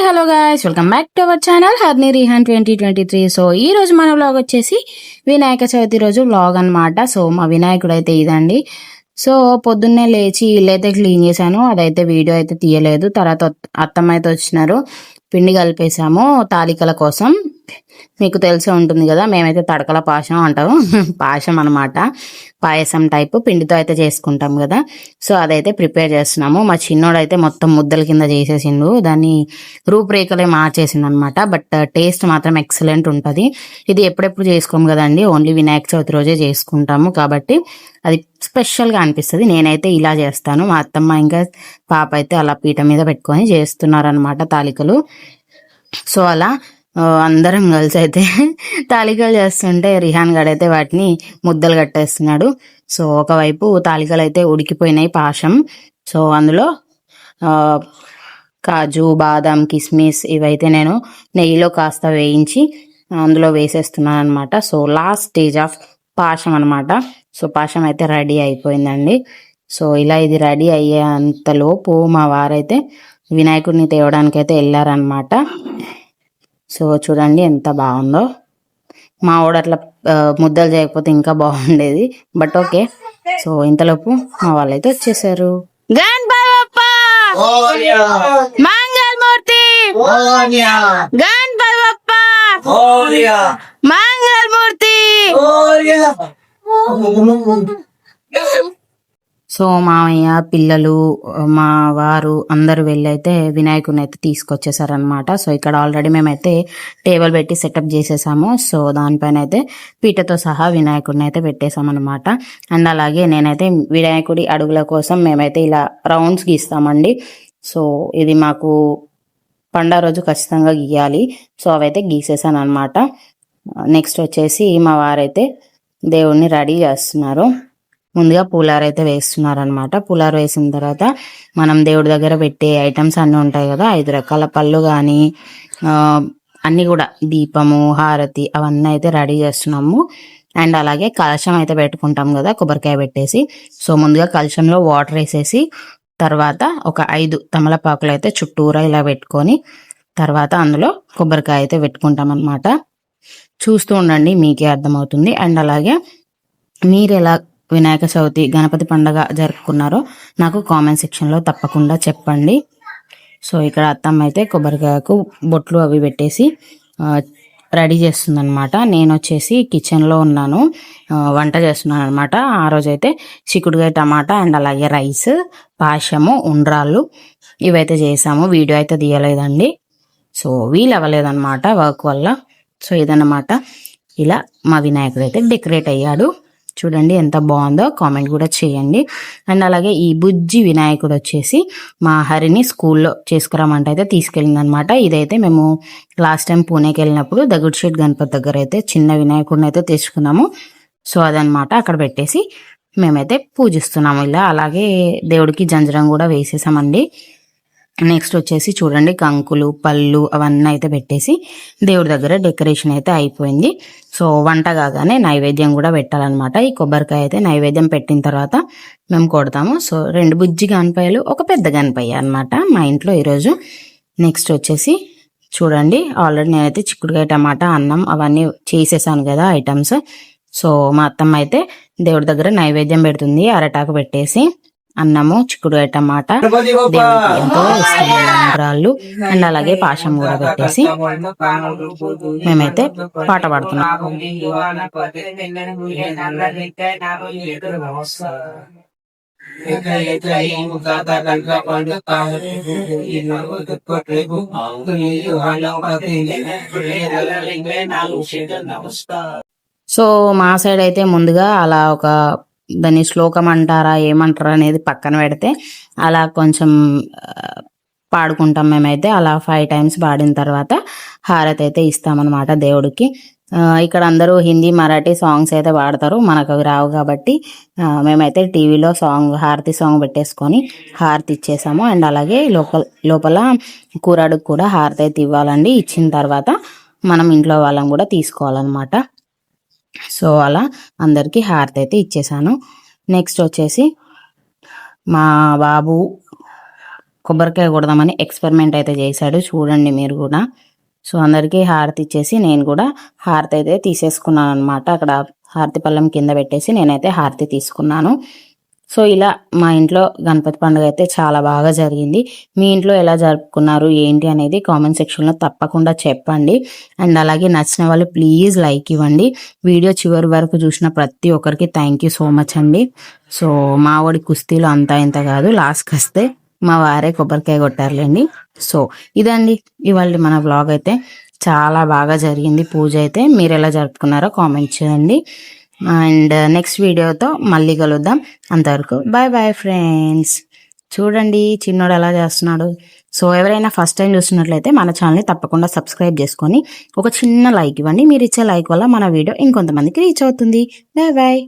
Hi hello guys welcome back to our channel హర్నీ Rehan twenty twenty three so ఈ రోజు మన vlog వచ్చేసి వినాయక చవితి రోజు వ్లాగ్ అన్నమాట. సో మా వినాయకుడు అయితే ఇదండి. సో పొద్దున్నే లేచి ఇల్లు అయితే క్లీన్ చేశాను. అదైతే వీడియో అయితే తీయలేదు. తర్వాత అత్తమ్మ అయితే వచ్చినారు. పిండి కలిపేసాము తాలికల కోసం. మీకు తెలిసే ఉంటుంది కదా మేమైతే తడకల పాశం అంటాము. పాశం అనమాట పాయసం టైప్ పిండితో అయితే చేసుకుంటాం కదా. సో అదైతే ప్రిపేర్ చేస్తున్నాము. మా చిన్నోడు అయితే మొత్తం ముద్దల కింద చేసేసిండు. దాన్ని రూపురేఖలే మార్చేసిండు అనమాట బట్ టేస్ట్ మాత్రం ఎక్సలెంట్ ఉంటుంది. ఇది ఎప్పుడెప్పుడు చేసుకోము కదండి ఓన్లీ వినాయక చవితి రోజే చేసుకుంటాము కాబట్టి అది స్పెషల్గా అనిపిస్తుంది. నేనైతే ఇలా చేస్తాను. మా అత్తమ్మ ఇంకా పాప అయితే అలా పీట మీద పెట్టుకొని చేస్తున్నారనమాట తాలికలు. సో అలా అందరం కలిసి అయితే తాలికలు చేస్తుంటే రిహాన్ గడైతే అయితే వాటిని ముద్దలు కట్టేస్తున్నాడు. సో ఒకవైపు తాలికలు అయితే ఉడికిపోయినాయి పాశం. సో అందులో కాజు బాదం కిస్మిస్ ఇవైతే నేను నెయ్యిలో కాస్త వేయించి అందులో వేసేస్తున్నాను అనమాట సో లాస్ట్ స్టేజ్ ఆఫ్ పాశం అనమాట సో పాశం అయితే రెడీ అయిపోయిందండి. సో ఇలా ఇది రెడీ అయ్యేంతలోపు మా వారైతే వినాయకుడిని తేవడానికి అయితే వెళ్ళారనమాట సో చూడండి ఎంత బాగుందో. మా వాడు అట్లా ముద్దలు చేయకపోతే ఇంకా బాగుండేది. But okay. సో ఇంతలోపు మా వాళ్ళైతే వచ్చేసారు! మంగళమూర్తి! మంగళమూర్తి! సో మామయ్య పిల్లలు మా వారు అందరూ వెళ్ళైతే అయితే వినాయకుడిని అయితే తీసుకొచ్చేసారనమాట సో ఇక్కడ ఆల్రెడీ మేమైతే టేబుల్ పెట్టి సెటప్ చేసేసాము. సో దానిపైన అయితే పీటతో సహా వినాయకుడిని అయితే పెట్టేసామన్నమాట అండ్ అలాగే నేనైతే వినాయకుడి అడుగుల కోసం మేమైతే ఇలా రౌండ్స్ గీస్తామండి. సో ఇది మాకు పండగ రోజు ఖచ్చితంగా గీయాలి. సో అవైతే గీసేసాను అనమాట నెక్స్ట్ వచ్చేసి మా వారైతే దేవుణ్ణి రెడీ చేస్తున్నారు. ముందుగా పూలార్ అయితే వేస్తున్నారనమాట పూలార్ వేసిన తర్వాత మనం దేవుడి దగ్గర పెట్టే ఐటమ్స్ అన్ని ఉంటాయి కదా ఐదు రకాల పళ్ళు కానీ అన్ని కూడా దీపము హారతి అవన్నీ అయితే రెడీ చేస్తున్నాము. అండ్ అలాగే కలశం అయితే పెట్టుకుంటాం కదా కొబ్బరికాయ పెట్టేసి. సో ముందుగా కలశంలో వాటర్ వేసేసి తర్వాత ఒక ఐదు తమలపాకులు అయితే చుట్టూరా ఇలా పెట్టుకొని తర్వాత అందులో కొబ్బరికాయ అయితే పెట్టుకుంటాం అనమాట చూస్తూ ఉండండి మీకే అర్థమవుతుంది. అండ్ అలాగే మీరు ఎలా వినాయక చవితి గణపతి పండగ జరుపుకున్నారో నాకు కామెంట్ సెక్షన్లో తప్పకుండా చెప్పండి. సో ఇక్కడ అత్తమ్మ అయితే కొబ్బరికాయకు బొట్లు అవి పెట్టేసి రెడీ చేస్తుందనమాట నేను వచ్చేసి కిచెన్లో ఉన్నాను. వంట చేస్తున్నాను అనమాట ఆ రోజైతే చిక్కుడుకాయ టమాటా అండ్ అలాగే రైస్ పాశము ఉండ్రాళ్ళు ఇవైతే చేసాము. వీడియో అయితే తీయలేదండి. సో వీలు అవ్వలేదన్నమాట వర్క్ వల్ల. సో ఇదన్నమాట. ఇలా మా వినాయకుడు అయితే డెకరేట్ అయ్యాడు. చూడండి ఎంత బాగుందో కామెంట్ కూడా చేయండి. అండ్ అలాగే ఈ బుజ్జి వినాయకుడు వచ్చేసి మా హరిని స్కూల్లో చేసుకురామంటే అయితే తీసుకెళ్ళింది అనమాట ఇదైతే మేము లాస్ట్ టైం పూణేకి వెళ్ళినప్పుడు ద షీట్ గణపతి దగ్గర అయితే చిన్న వినాయకుడిని అయితే తెచ్చుకున్నాము. సో అదనమాట అక్కడ పెట్టేసి మేమైతే పూజిస్తున్నాము. ఇలా అలాగే దేవుడికి జంజరం కూడా వేసేసామండి. నెక్స్ట్ వచ్చేసి చూడండి కంకులు పళ్ళు అవన్నీ అయితే పెట్టేసి దేవుడి దగ్గర డెకరేషన్ అయితే అయిపోయింది. సో వంట కాగానే నైవేద్యం కూడా పెట్టాలన్నమాట. ఈ కొబ్బరికాయ అయితే నైవేద్యం పెట్టిన తర్వాత మేము కొడతాము. సో రెండు బుజ్జి గణపయ్యలు ఒక పెద్ద గనపయ్య అన్నమాట మా ఇంట్లో ఈరోజు. నెక్స్ట్ వచ్చేసి చూడండి ఆల్రెడీ నేనైతే చిక్కుడుకాయ టమాటా అన్నం అవన్నీ చేసేసాను కదా ఐటమ్స్. సో మా అత్తమ్మ అయితే దేవుడి దగ్గర నైవేద్యం పెడుతుంది అరటాకు పెట్టేసి. అన్నము టమాటా గణపతి బప్ప! దేవుడికి ఎంతో అండ్ అలాగే పాశం కూడా పెట్టేసి మేమైతే పాట పాడుతున్నాం. సో మా సైడ్ అయితే ముందుగా అలా ఒక దాన్ని శ్లోకం అంటారా ఏమంటారా అనేది పక్కన పెడితే అలా కొంచెం పాడుకుంటాం మేమైతే. అలా ఫైవ్ టైమ్స్ పాడిన తర్వాత హారతి అయితే ఇస్తామన్నమాట దేవుడికి. ఇక్కడ అందరూ హిందీ మరాఠీ సాంగ్స్ అయితే పాడతారు. మనకు అవి రావు కాబట్టి మేమైతే టీవీలో సాంగ్ హారతి సాంగ్ పెట్టేసుకొని హారతి ఇచ్చేసాము. అండ్ అలాగే లోపల లోపల కూరాడుకు కూడా హారతి అయితే ఇవ్వాలండి. ఇచ్చిన తర్వాత మనం ఇంట్లో వాళ్ళం కూడా తీసుకోవాలన్నమాట. సో అలా అందరికీ హారతి అయితే ఇచ్చేసాను. నెక్స్ట్ వచ్చేసి మా బాబు కొబ్బరికాయ కొడదామని ఎక్స్పెరిమెంట్ అయితే చేశాడు చూడండి మీరు కూడా. సో అందరికీ హారతి ఇచ్చేసి నేను కూడా హారతి అయితే తీసేసుకున్నాను అనమాట అక్కడ హారతి పళ్ళం కింద పెట్టేసి నేనైతే హారతి తీసుకున్నాను. సో ఇలా మా ఇంట్లో గణపతి పండుగ అయితే చాలా బాగా జరిగింది. మీ ఇంట్లో ఎలా జరుపుకున్నారు ఏంటి అనేది కామెంట్ సెక్షన్లో తప్పకుండా చెప్పండి. అండ్ అలాగే నచ్చిన వాళ్ళు ప్లీజ్ లైక్ ఇవ్వండి. వీడియో చివరి వరకు చూసిన ప్రతి ఒక్కరికి థ్యాంక్ యూ సో మచ్ అండి. సో మా వాడి కుస్తీలు అంతా ఇంత కాదు లాస్ట్కి వస్తే మా వారే కొబ్బరికాయ కొట్టారులేండి. సో ఇదండి ఇవాళ మన వ్లాగ్ అయితే. చాలా బాగా జరిగింది పూజ అయితే. మీరు ఎలా జరుపుకున్నారో కామెంట్ చేయండి. అండ్ నెక్స్ట్ వీడియోతో మళ్ళీ కలుద్దాం. అంతవరకు బాయ్ బాయ్ ఫ్రెండ్స్ చూడండి చిన్నోడు ఎలా చేస్తున్నాడు. సో ఎవరైనా ఫస్ట్ టైం చూస్తున్నట్లయితే మన ఛానల్ని తప్పకుండా సబ్స్క్రైబ్ చేసుకొని ఒక చిన్న లైక్ ఇవ్వండి. మీరు ఇచ్చే లైక్ వల్ల మన వీడియో ఇంకొంతమందికి రీచ్ అవుతుంది. Bye bye